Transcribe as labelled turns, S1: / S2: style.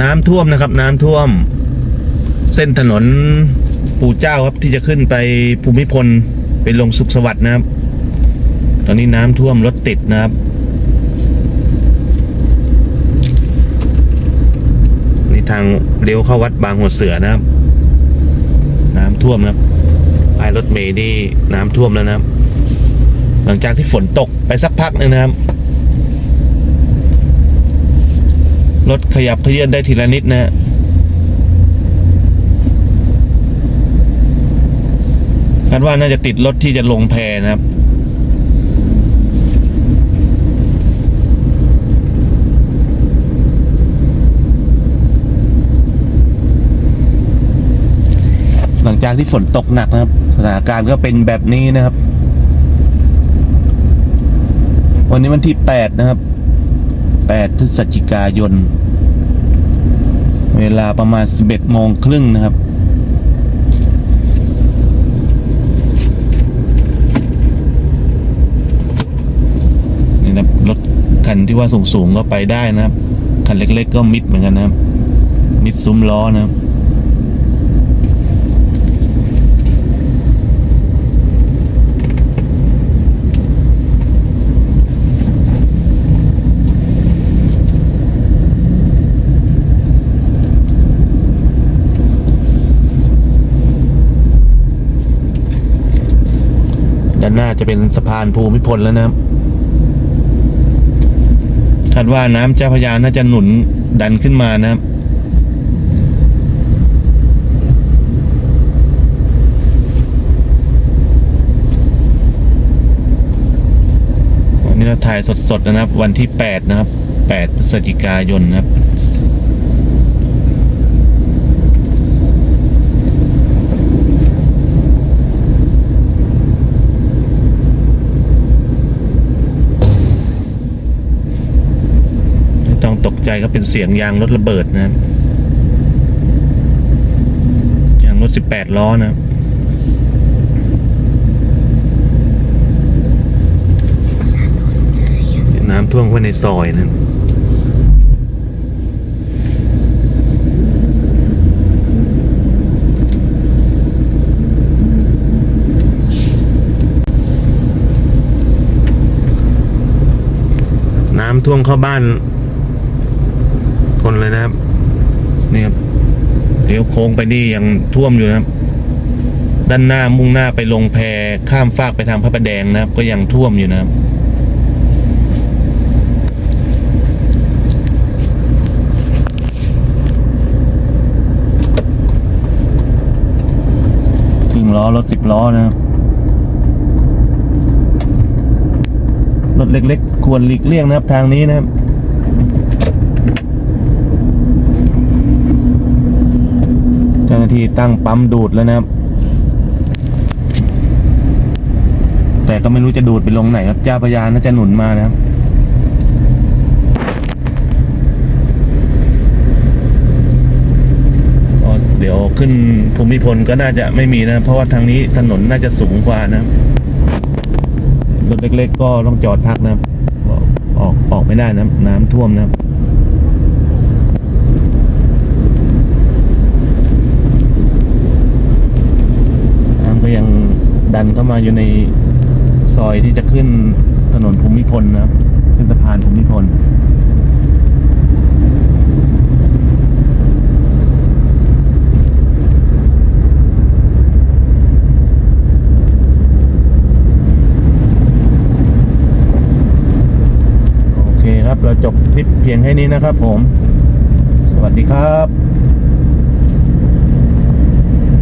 S1: น้ำท่วมนะครับ น้ำท่วม เส้นถนนปู่เจ้าครับที่จะขึ้นไปภูมิพลไปลงสุขสวัสดิ์นะครับ ตอนนี้น้ำท่วมรถติดนะครับนี่ทางเลี้ยวเข้าวัดบางหัวเสือนะครับ น้ำท่วมนะครับป้ายรถเมล์นี่น้ำท่วมแล้วนะครับ หลังจากที่ฝนตกไปสักพักนึงนะครับ รถขยับเขยื่อนได้ทีละนิดนะฮะคาดว่าน่าจะติดรถที่จะลงแพนะครับหลังจากที่ฝนตกหนักนะครับสถานการณ์ก็เป็นแบบนี้นะครับ วันนี้วันที่แปดนะครับ แปดพฤศจิกายน เวลาประมาณสิบเอ็ดโมงครึ่งนะครับ นี่นะรถคันที่ว่าสูงๆก็ไปได้นะครับ คันเล็กๆก็มิดเหมือนกันนะครับ มิดซุ้มล้อนะครับ ด้านหน้าจะเป็นสะพานภูมิพลแล้วนะครับคาดว่าน้ำเจ้าพระยาน่าจะหนุนดันขึ้นมานะครับวันนี้เราถ่ายสดๆนะครับ วันที่ 8 นะครับ 8พฤศจิกายนนะครับ ไม่ต้องตก ใจก็เป็นเสียงยางรถระเบิดนะครับยางรถ18ล้อนะครับน้ำท่วมเข้าในซอยนะครับน้ำท่วมเข้าบ้าน นเลยนะครับนี่ครับเดี๋ยวโค้งไปนี่ยังท่วมอยู่นะครับ ด้านหน้ามุ่งหน้าไปลงแพข้ามฟากไปทางพระประแดงนะครับ ก็ยังท่วมอยู่นะครับครึ่งล้อรถสิบล้อนะครับ รถเล็กๆ ควรหลีกเลี่ยงนะครับทางนี้นะครับ เจ้าที่ตั้งปั๊มดูดแล้วนะครับ แต่ก็ไม่รู้จะดูดไปลงไหนครับเจ้าพยาน่าจะหนุนมานะครับก็เดี๋ยวขึ้นภูมิพลก็น่าจะไม่มีนะ เพราะว่าทางนี้ถนนน่าจะสูงกว่านะรถเล็กๆก็ต้องจอดพักนะออกออกไม่ได้นะน้ำท่วมนะครับ น้ำก็ยัง ดันเข้ามาอยู่ในซอยที่จะขึ้นถนนภูมิพลนะครับ ขึ้นสะพานภูมิพลโอเคครับเราจบคลิปเพียงแค่นี้นะครับผม สวัสดีครับ